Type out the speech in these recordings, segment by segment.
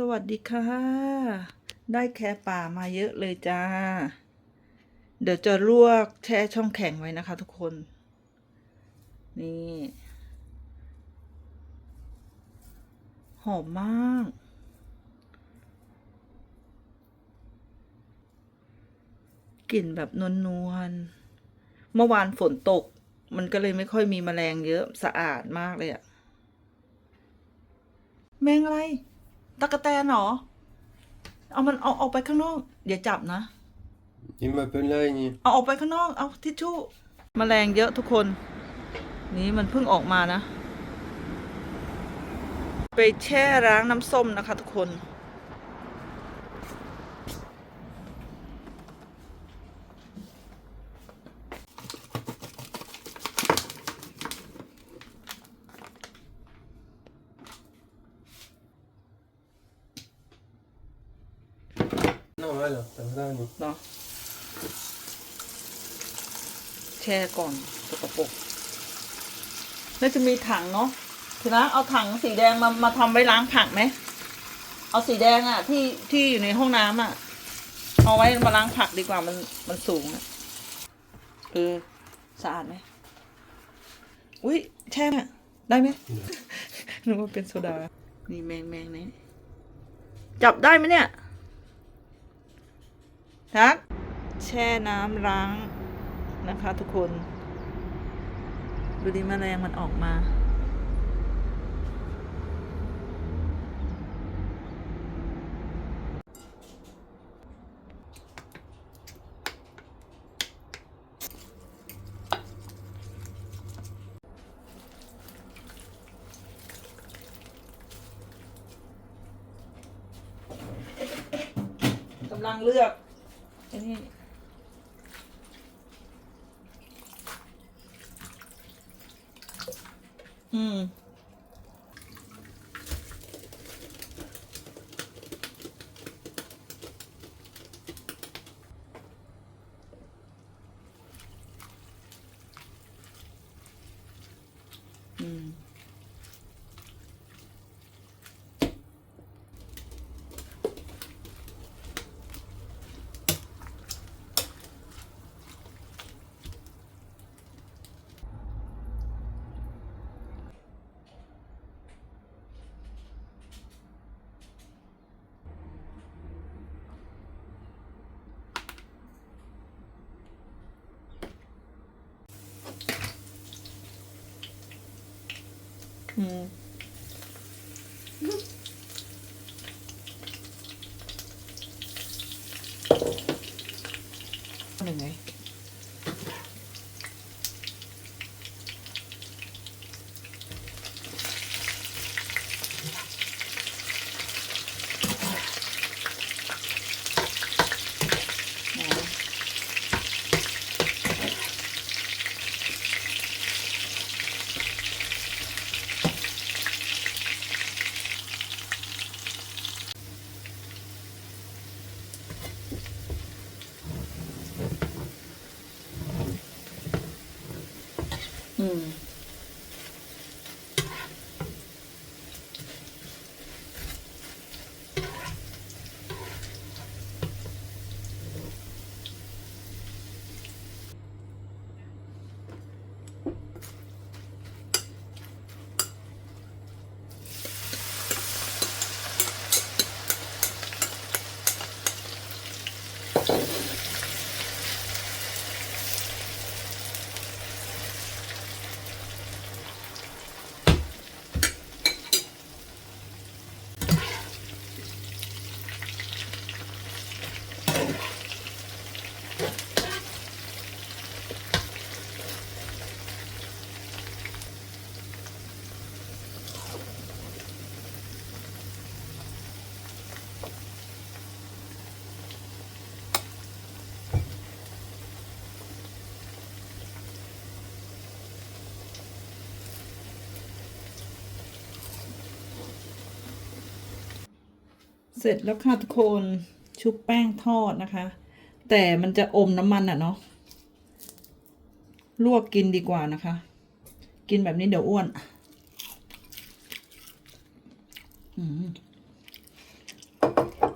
สวัสดีค่ะ ได้แค่ป่ามาเยอะเลยจ้า เดี๋ยวจะลวกแช่ช่องแข็งไว้นะคะทุกคน นี่ หอมมาก กลิ่นแบบนวลๆเมื่อวานฝนตก มันก็เลยไม่ค่อยมีแมลงเยอะสะอาดมากเลยอะแมงอะไร ตะกะแตนเหรอ เอามันเอาออกไปข้างนอกอย่าจับนะ Il m'appelle là, il เอาออกไปข้างนอก เอาทิชชู่มแมลงเยอะทุกคน นี่มันเพิ่งออกมานะ ไปแช่ล้างน้ำส้มนะคะทุกคน Non, voilà, ça va, non. เนาะแช่ก่อนสกปรกน่าจะมีถังเนาะทีนะเอาถังสีแดงมามาทำไว้ล้างผักไหม เอาสีแดงอะที่ที่อยู่ในห้องน้ำอะเอาไว้มาล้างผักดีกว่ามันมันสูงอะเออสะอาดไหมอุ้ยแช่ไหมได้ไหม นึกว่าเป็นโซดา นี่แมงแมงนี่จับได้ไหมเนี่ย ทัก แช่น้ำล้างนะคะทุกคน ดูดิแมลงมันออกมา กำลังเลือก ไอ้นี่ อืมหนึ่งไงอ๋อ อื เสร็จแล้วค่ะทุกคนชุบแป้งทอดนะคะ แต่มันจะอมน้ำมันอะเนาะลวกกินดีกว่านะคะ กินแบบนี้เดี๋ยวอ้วน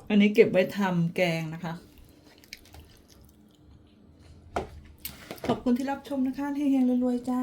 อันนี้เก็บไว้ทำแกงนะคะ ขอบคุณที่รับชมนะคะเฮงๆรวยๆจ้า